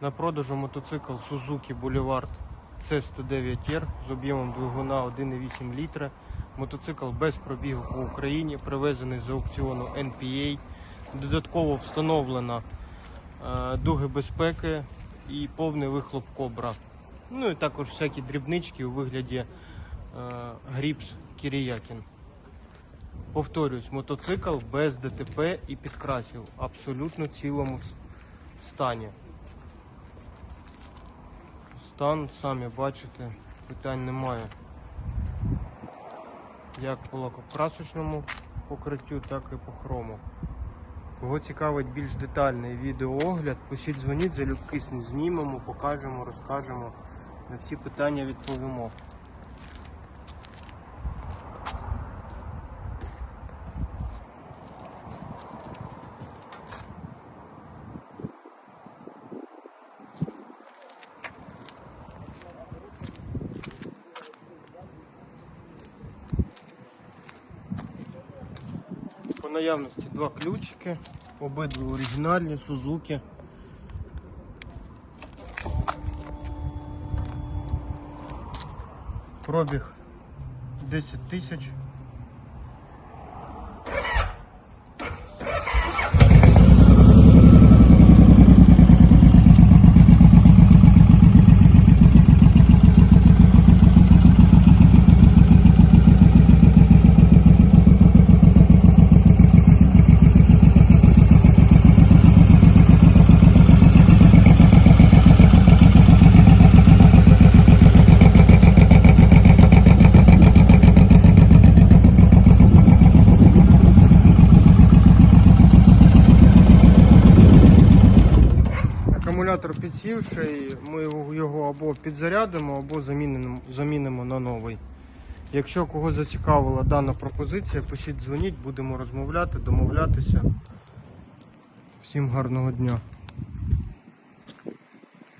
На продажу мотоцикл Suzuki Boulevard C109R з об'ємом двигуна 1,8 літра. Мотоцикл без пробігу по Україні, привезений з аукціону NPA. Додатково встановлено е, дуги безпеки і повний вихлоп кобра. Ну і також всякі дрібнички у вигляді е, гріпс Кіріякін. Повторюсь, мотоцикл без ДТП і підкрасів, абсолютно цілому стані. Стан, самі бачите, питань немає. Як по красочному покриттю, так і по хрому. Кого цікавить більш детальний відеоогляд, пишіть дзвоніть, залюбки знімемо, покажемо, розкажемо. На всі питання відповімо. По наявності два ключики, обидва оригінальні, Сузуки. Пробіг 10 тисяч. Акумулятор підсівший, ми його- або підзарядимо, або замінимо, замінимо на новий. Якщо кого зацікавила дана пропозиція, пишіть дзвоніть, будемо розмовляти, домовлятися. Всім гарного дня.